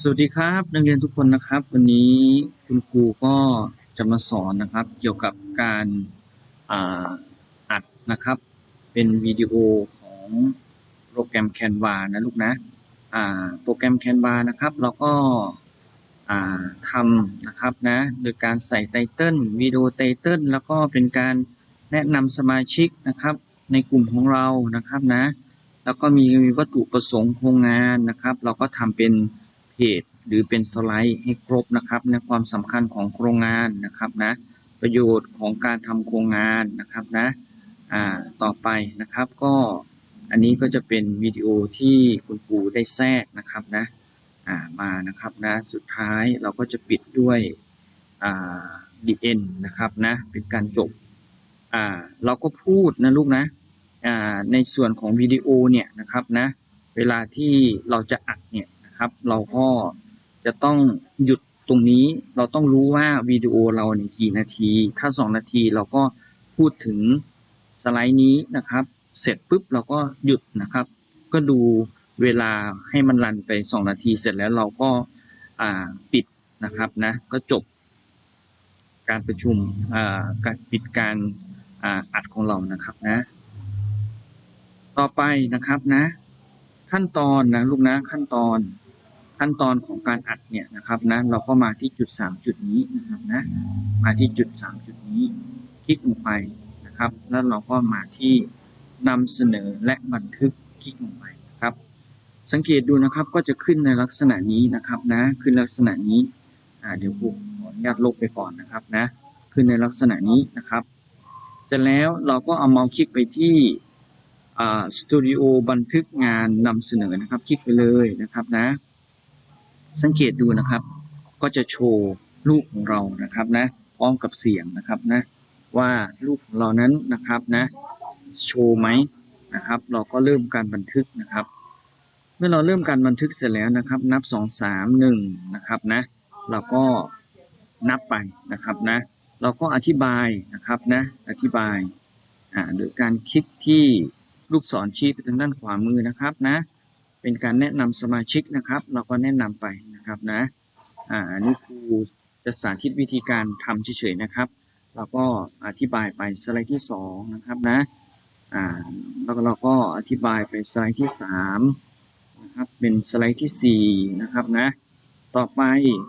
สวัสดีครับนักเรียนทุกคนนะครับ วันนี้คุณครูก็จะมาสอนนะครับ เกี่ยวกับการอัดนะครับ เป็นวิดีโอของโปรแกรม Canva นะลูกนะโปรแกรม Canva นะครับ เราก็ทำนะครับนะโดยการใส่ไตเติลวิดีโอไตเติลแล้วก็เป็นการแนะนำสมาชิกนะครับในกลุ่มของเรานะครับนะ แล้วก็มีวัตถุประสงค์โครงงานนะครับ เราก็ทำเป็น จ หรือเป็นสไลด์ให้ครบนะครับในความสำคัญของโครงงานนะครับนะประโยชน์ของการทำโครงงานนะครับนะอ่าต่อไปนะครับก็อันนี้ก็จะเป็นวิดีโอที่คุณครูได้แทรกนะครับนะอ่ามานะครับนะสุดท้ายเราก็จะปิดด้วยอ่า the end นะครับนะเป็นการจบอ่าเราก็พูดนะลูกนะอ่าในส่วนของวิดีโอเนี่ยนะครับนะเวลาที่เราจะอัดเนี่ย นะครับ เราก็จะต้องหยุดตรงนี้เราต้องรู้ว่าวิดีโอเราเนี่ยกี่นาที ถ้า 2 นาทีเราก็พูดถึงสไลด์นี้นะครับ เสร็จปุ๊บเราก็หยุดนะครับ ก็ดูเวลาให้มันรันไป 2 นาทีเสร็จแล้วเราก็ปิดนะครับนะก็จบการประชุมการปิดการอัดของเรานะครับนะ ต่อไปนะครับนะ ขั้นตอนนะลูกนะขั้นตอน ขั้นตอนของการอัดเนี่ยนะครับนะเราก็มาที่จุด 3 จุดนี้นะครับนะมาที่จุด 3 จุดนี้ คลิกลงไปนะครับ แล้วเราก็มาที่นำเสนอและบันทึกคลิกลงไปนะครับ สังเกตดูนะครับก็จะขึ้นในลักษณะนี้นะครับนะขึ้นลักษณะนี้อ่าเดี๋ยวผมขออนุญาตลบไปก่อนนะครับนะขึ้นในลักษณะนี้นะครับเสร็จแล้วเราก็เอาเมาส์คลิกไปที่สตูดิโอบันทึกงานนำเสนอนะครับ คลิกไปเลยนะครับนะ สังเกตดูนะครับ ก็จะโชว์รูปของเรานะครับนะพร้อมกับเสียงนะครับนะว่ารูปของเรานั้นนะครับนะโชว์ไหมนะครับ เราก็เริ่มการบันทึกนะครับ เมื่อเราเริ่มการบันทึกเสร็จแล้วนะครับ นับ 2 3 1นะครับนะเราก็นับไปนะครับนะเราก็อธิบายนะครับนะอธิบายอ่าโดยการคลิกที่ลูกศรชี้ไปทางด้านขวามือนะครับนะ เป็นการแนะนำสมาชิกนะครับ เราก็แนะนำไปนะครับนะอ่าอันนี้ครูจะสาธิตวิธีการทำเฉยๆนะครับ เราก็อธิบายไปสไลด์ที่สองนะครับนะอ่าแล้วเราก็อธิบายไปสไลด์ที่สามนะครับเป็นสไลด์ที่สี่นะครับนะต่อไป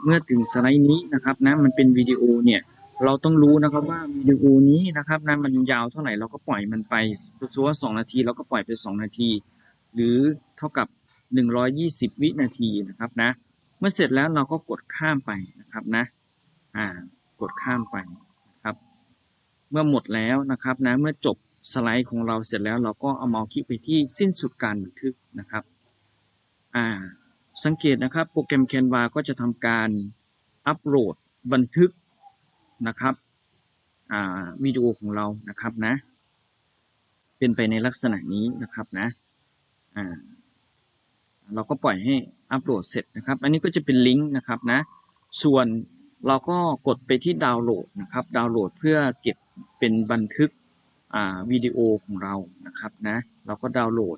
เมื่อถึงสไลด์นี้นะครับนะมันเป็นวิดีโอเนี่ยเราต้องรู้นะครับว่าวิดีโอนี้นะครับนะมันยาวเท่าไหร่เราก็ปล่อยมันไปสมมติว่า2นาทีเราก็ปล่อยไป 2 นาที หรือเท่ากับ 120 วินาทีนะครับนะ เมื่อเสร็จแล้วเราก็กดข้ามไปนะครับนะ อ่า กดข้ามไปครับ เมื่อหมดแล้วนะครับนะ เมื่อจบสไลด์ของเราเสร็จแล้วเราก็เอาเมาส์คลิกไปที่สิ้นสุดการบันทึกนะครับ อ่า สังเกตนะครับโปรแกรม Canva ก็จะทำการอัปโหลดบันทึกนะครับอ่าวิดีโอของเรานะครับนะ เป็นไปในลักษณะนี้นะครับนะ อ่าเราก็ปล่อยให้อัปโหลดเสร็จนะครับ อันนี้ก็จะเป็นลิงก์นะครับนะ ส่วนเราก็กดไปที่ดาวน์โหลดนะครับ ดาวน์โหลดเพื่อเก็บเป็นบันทึกอ่าวิดีโอของเรานะครับนะ เราก็ดาวน์โหลด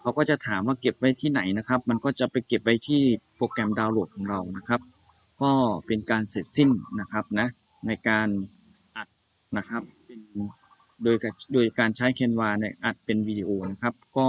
เขาก็จะถามว่าเก็บไว้ที่ไหนนะครับ มันก็จะไปเก็บไว้ที่โปรแกรมดาวน์โหลดของเรานะครับ ก็เป็นการเสร็จสิ้นนะครับนะในการอัดนะครับเป็นโดยการโดยการใช้ Canva ในอัดเป็นวิดีโอนะครับ ก็